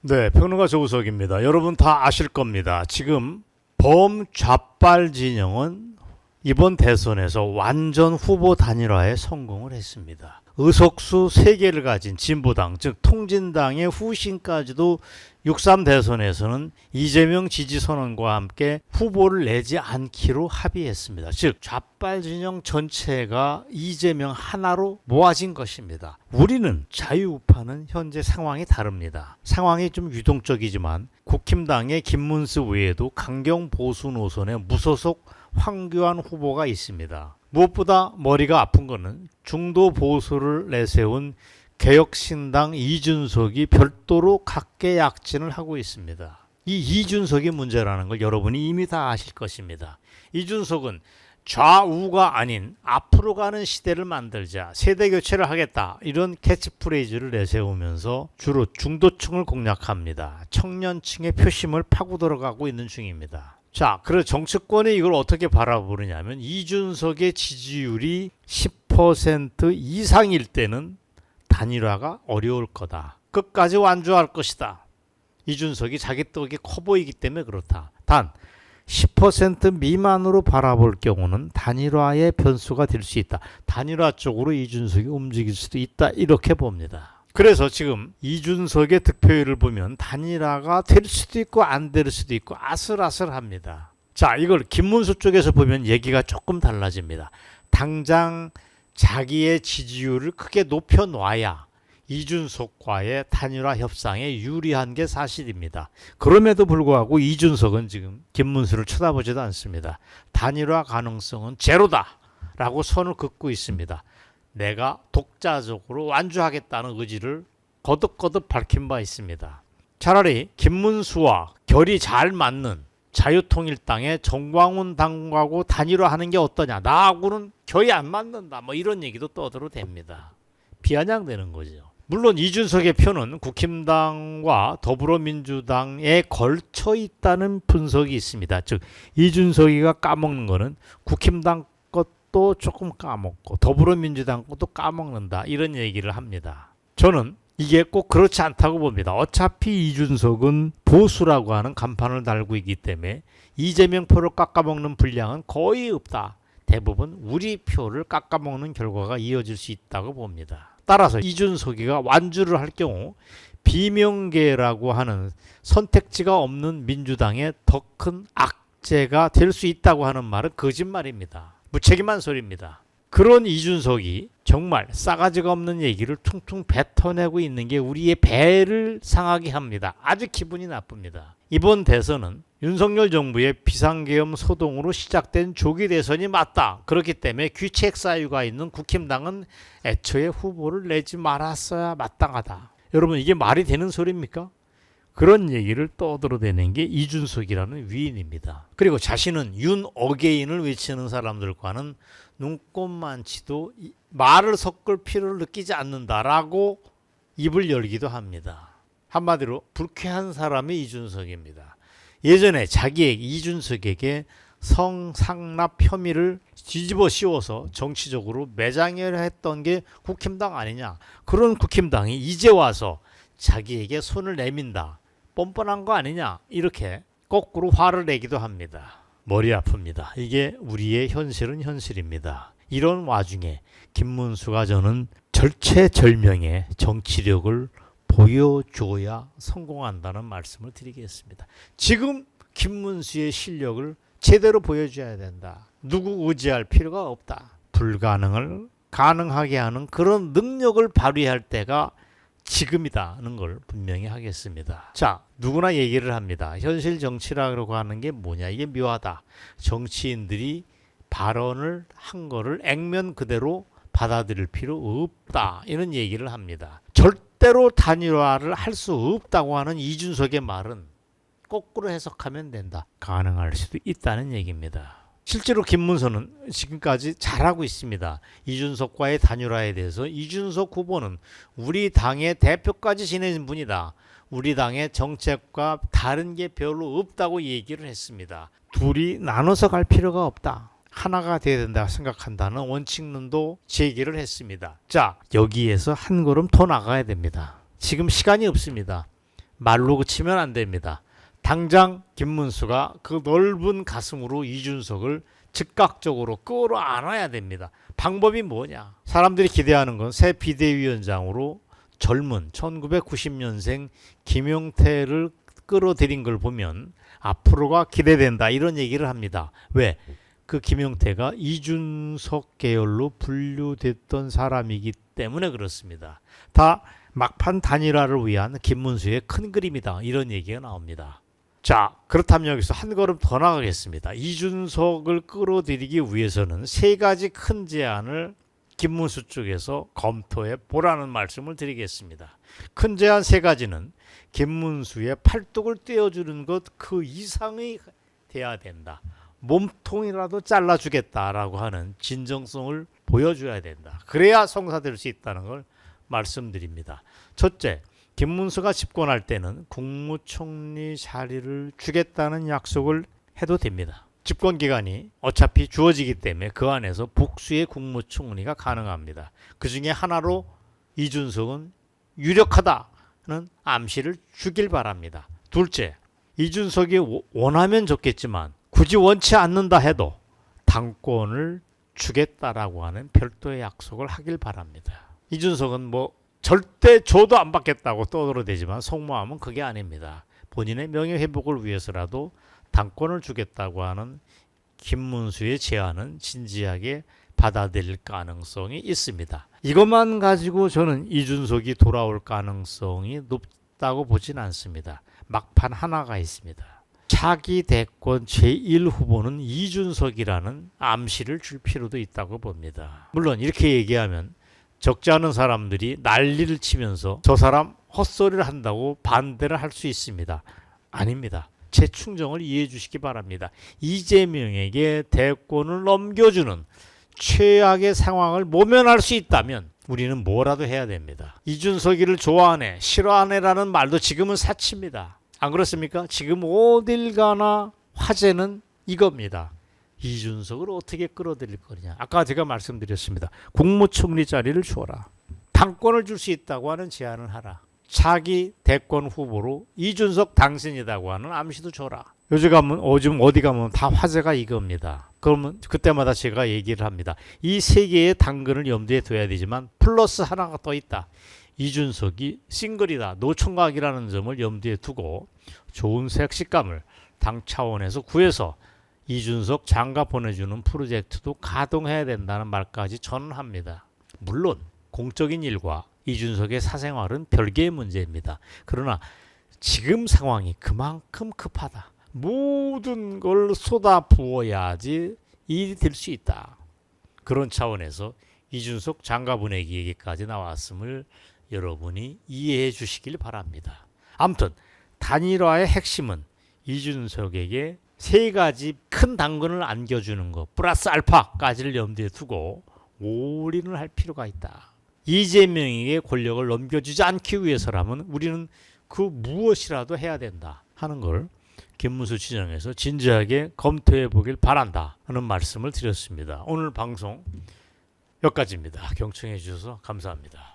네, 평론가 조우석입니다. 여러분 다 아실 겁니다. 지금 범 좌빨 진영은 이번 대선에서 완전 후보 단일화에 성공을 했습니다. 의석수 3개를 가진 진보당, 즉 통진당의 후신까지도 6.3 대선에서는 이재명 지지 선언과 함께 후보를 내지 않기로 합의했습니다. 즉 좌빨 진영 전체가 이재명 하나로 모아진 것입니다. 우리는 자유우파는 현재 상황이 다릅니다. 상황이 좀 유동적이지만 국힘당의 김문수 외에도 강경 보수 노선의 무소속 황교안 후보가 있습니다. 무엇보다 머리가 아픈 것은 중도 보수를 내세운 개혁신당 이준석이 별도로 각계 약진을 하고 있습니다. 이 이준석의 문제라는 걸 여러분이 이미 다 아실 것입니다. 이준석은 좌우가 아닌 앞으로 가는 시대를 만들자 세대 교체를 하겠다 이런 캐치프레이즈를 내세우면서 주로 중도층을 공략합니다. 청년층의 표심을 파고 들어가고 있는 중입니다. 자, 그래 정치권이 이걸 어떻게 바라보느냐면 이준석의 지지율이 10% 이상일 때는 단일화가 어려울 거다. 끝까지 완주할 것이다. 이준석이 자기 떡이 커 보이기 때문에 그렇다. 단 10% 미만으로 바라볼 경우는 단일화의 변수가 될 수 있다. 단일화 쪽으로 이준석이 움직일 수도 있다. 이렇게 봅니다. 그래서 지금 이준석의 득표율을 보면 단일화가 될 수도 있고 안 될 수도 있고 아슬아슬합니다. 자, 이걸 김문수 쪽에서 보면 얘기가 조금 달라집니다. 당장 자기의 지지율을 크게 높여 놔야 이준석과의 단일화 협상에 유리한 게 사실입니다. 그럼에도 불구하고 이준석은 지금 김문수를 쳐다보지도 않습니다. 단일화 가능성은 제로다 라고 선을 긋고 있습니다. 내가 독자적으로 완주하겠다는 의지를 거듭거듭 밝힌 바 있습니다. 차라리 김문수와 결이 잘 맞는 자유통일당의 정광훈 당하고 단일화하는 게 어떠냐. 나하고는 결이 안 맞는다. 뭐 이런 얘기도 떠들어 됩니다. 비아냥되는 거죠. 물론 이준석의 표는 국힘당과 더불어민주당에 걸쳐 있다는 분석이 있습니다. 즉 이준석이가 까먹는 거는 국힘당 것도 조금 까먹고 더불어민주당 것도 까먹는다 이런 얘기를 합니다. 저는 이게 꼭 그렇지 않다고 봅니다. 어차피 이준석은 보수라고 하는 간판을 달고 있기 때문에 이재명 표를 깎아먹는 분량은 거의 없다. 대부분 우리 표를 깎아먹는 결과가 이어질 수 있다고 봅니다. 따라서 이준석이가 완주를 할 경우 비명계라고 하는 선택지가 없는 민주당의 더 큰 악재가 될 수 있다고 하는 말은 거짓말입니다. 무책임한 소리입니다. 그런 이준석이 정말 싸가지가 없는 얘기를 퉁퉁 뱉어내고 있는 게 우리의 배를 상하게 합니다. 아주 기분이 나쁩니다. 이번 대선은 윤석열 정부의 비상계엄 소동으로 시작된 조기 대선이 맞다. 그렇기 때문에 귀책 사유가 있는 국힘당은 애초에 후보를 내지 말았어야 마땅하다. 여러분 이게 말이 되는 소리입니까? 그런 얘기를 떠들어대는 게 이준석이라는 위인입니다. 그리고 자신은 윤 어게인을 외치는 사람들과는 눈꼽만치도 이- 말을 섞을 필요를 느끼지 않는다라고 입을 열기도 합니다. 한마디로 불쾌한 사람이 이준석입니다. 예전에 자기의 이준석에게 성상납 혐의를 뒤집어 씌워서 정치적으로 매장을 했던 게 국힘당 아니냐. 그런 국힘당이 이제 와서 자기에게 손을 내민다. 뻔뻔한 거 아니냐. 이렇게 거꾸로 화를 내기도 합니다. 머리 아픕니다. 이게 우리의 현실은 현실입니다. 이런 와중에 김문수가 저는 절체절명의 정치력을 보여줘야 성공한다는 말씀을 드리겠습니다. 지금 김문수의 실력을 제대로 보여줘야 된다. 누구 의지할 필요가 없다. 불가능을 가능하게 하는 그런 능력을 발휘할 때가 지금이다는 걸 분명히 하겠습니다. 자, 누구나 얘기를 합니다. 현실 정치라고 하는 게 뭐냐? 이게 묘하다. 정치인들이 발언을 한 거를 액면 그대로 받아들일 필요 없다. 이런 얘기를 합니다. 절대로 단일화를 할 수 없다고 하는 이준석의 말은 거꾸로 해석하면 된다. 가능할 수도 있다는 얘기입니다. 실제로 김문선은 지금까지 잘하고 있습니다. 이준석과의 단일화에 대해서 이준석 후보는 우리 당의 대표까지 지내는 분이다. 우리 당의 정책과 다른 게 별로 없다고 얘기를 했습니다. 둘이 나눠서 갈 필요가 없다. 하나가 돼야 된다 생각한다는 원칙론도 제기를 했습니다. 자, 여기에서 한 걸음 더 나가야 됩니다. 지금 시간이 없습니다. 말로 그치면 안 됩니다. 당장 김문수가 그 넓은 가슴으로 이준석을 즉각적으로 끌어안아야 됩니다. 방법이 뭐냐? 사람들이 기대하는 건 새 비대위원장으로 젊은 1990년생 김용태를 끌어들인 걸 보면 앞으로가 기대된다 이런 얘기를 합니다. 왜? 그 김용태가 이준석 계열로 분류됐던 사람이기 때문에 그렇습니다. 다 막판 단일화를 위한 김문수의 큰 그림이다 이런 얘기가 나옵니다. 자 그렇다면 여기서 한 걸음 더 나가겠습니다. 이준석을 끌어들이기 위해서는 세 가지 큰 제안을 김문수 쪽에서 검토해 보라는 말씀을 드리겠습니다. 큰 제안 세 가지는 김문수의 팔뚝을 떼어주는 것 그 이상이 돼야 된다. 몸통이라도 잘라주겠다라고 하는 진정성을 보여줘야 된다. 그래야 성사될 수 있다는 걸 말씀드립니다. 첫째, 김문수가 집권할 때는 국무총리 자리를 주겠다는 약속을 해도 됩니다. 집권 기간이 어차피 주어지기 때문에 그 안에서 복수의 국무총리가 가능합니다. 그 중에 하나로 이준석은 유력하다는 암시를 주길 바랍니다. 둘째, 이준석이 워- 원하면 좋겠지만 굳이 원치 않는다 해도 당권을 주겠다라고 하는 별도의 약속을 하길 바랍니다. 이준석은 뭐 절대 줘도 안 받겠다고 떠들어대지만 속마음은 그게 아닙니다. 본인의 명예 회복을 위해서라도 당권을 주겠다고 하는 김문수의 제안은 진지하게 받아들일 가능성이 있습니다. 이것만 가지고 저는 이준석이 돌아올 가능성이 높다고 보진 않습니다. 막판 하나가 있습니다. 차기 대권 제1후보는 이준석이라는 암시를 줄 필요도 있다고 봅니다. 물론 이렇게 얘기하면 적지 않은 사람들이 난리를 치면서 저 사람 헛소리를 한다고 반대를 할 수 있습니다. 아닙니다. 제 충정을 이해해 주시기 바랍니다. 이재명에게 대권을 넘겨주는 최악의 상황을 모면할 수 있다면 우리는 뭐라도 해야 됩니다. 이준석이를 좋아하네, 싫어하네라는 말도 지금은 사치입니다. 안 그렇습니까? 지금 어딜 가나 화제는 이겁니다. 이준석을 어떻게 끌어들일 거냐. 아까 제가 말씀드렸습니다. 국무총리 자리를 주어라. 당권을 줄 수 있다고 하는 제안을 하라. 차기 대권 후보로 이준석 당신이라고 하는 암시도 줘라. 요즘 가면 요즘 어디 가면 다 화제가 이겁니다. 그러면 그때마다 제가 얘기를 합니다. 이 세 개의 당근을 염두에 둬야 되지만 플러스 하나가 더 있다. 이준석이 싱글이다. 노총각이라는 점을 염두에 두고 좋은 색식감을 당 차원에서 구해서 이준석 장가 보내주는 프로젝트도 가동해야 된다는 말까지 전합니다. 물론 공적인 일과 이준석의 사생활은 별개의 문제입니다. 그러나 지금 상황이 그만큼 급하다. 모든 걸 쏟아 부어야지 일이 될 수 있다. 그런 차원에서 이준석 장가 보내기 얘기까지 나왔음을 여러분이 이해해 주시길 바랍니다. 아무튼 단일화의 핵심은 이준석에게 세 가지 큰 당근을 안겨주는 것 플러스 알파까지를 염두에 두고 올인을 할 필요가 있다. 이재명에게 권력을 넘겨주지 않기 위해서라면 우리는 그 무엇이라도 해야 된다 하는 걸 김문수 지정에서 진지하게 검토해 보길 바란다 하는 말씀을 드렸습니다. 오늘 방송 여기까지입니다. 경청해 주셔서 감사합니다.